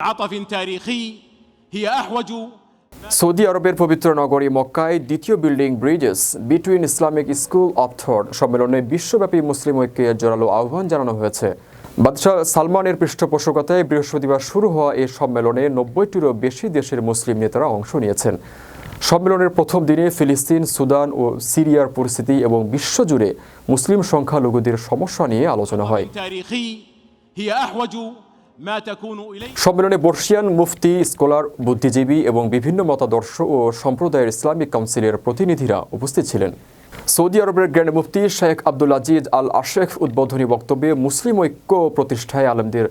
عطف تاريخي هي احوج Saudi আরবের পবিত্র নগরী মক্কায় দ্বিতীয় building bridges between Islamic school of thought সম্মেলনে বিশ্বব্যাপী মুসলিম ঐক্যের জোরালো আহ্বান জানানো হয়েছে বাদশাহ সালমানের পৃষ্ঠপোষকতায় বৃহস্পতিবার শুরু হওয়া এই সম্মেলনে নব্বইটিরও বেশি দেশের মুসলিম নেতারা অংশ নিয়েছেন সম্মেলনের প্রথম দিনে ফিলিস্তিন সুদান ও সিরিয়ার পরিস্থিতি এবং বিশ্বজুড়ে মুসলিম সংখ্যালঘুদের সমস্যা নিয়ে আলোচনা হয় সম্মেলনে বর্ষিয়ান মুফতি, স্কলার, বুদ্ধিজীবী এবং বিভিন্ন মতাদর্শ ও সম্প্রদায়ের ইসলামিক কাউন্সিলের প্রতিনিধিরা উপস্থিত ছিলেন। সৌদি আরবের grand Mufti Sheikh Abdul Aziz Al Asheikh উদ্বোধনী বক্তব্যে মুসলিম ঐক্য প্রতিষ্ঠায় আলমদের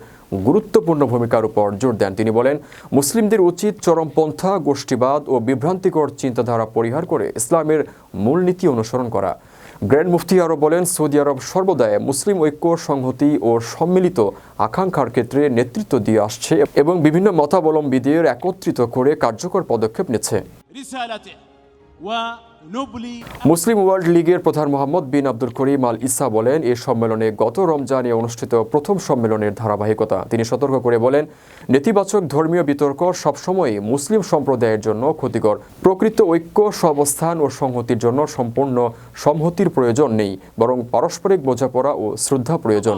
গুরুত্বপূর্ণ ভূমিকার উপর জোর দেন। তিনি বলেন, মুসলিমদের উচিত চরমপন্থা, গোষ্ঠীবাদ ও বিভ্রান্তিকর চিন্তাধারা পরিহার করে ইসলামের মূলনীতি অনুসরণ করা। গ্র্যান্ড মুফতি আরও বলেন, সৌদি আরব সর্বদায় মুসলিম ঐক্য, সংহতি ও সম্মিলিত আকাঙ্ক্ষার ক্ষেত্রে নেতৃত্ব দিয়ে আসছে এবং বিভিন্ন মতাবলম্বীদের একত্রিত করে কার্যকর পদক্ষেপ নিচ্ছে। মুসলিম ওয়ার্ল্ড লীগের প্রধান মোহাম্মদ বিন আব্দুল করিম আল ইসা বলেন এ সম্মেলনে গত রমজানে অনুষ্ঠিত প্রথম সম্মেলনের ধারাবাহিকতা। তিনি সতর্ক করে বলেন নেতিবাচক ধর্মীয় বিতর্ক সবসময়ই মুসলিম সম্প্রদায়ের জন্য ক্ষতিকর। প্রকৃত ঐক্য সবস্থান ও সংহতির জন্য সম্পূর্ণ সংহতির প্রয়োজন নেই বরং পারস্পরিক বোঝাপড়া ও শ্রদ্ধা প্রয়োজন।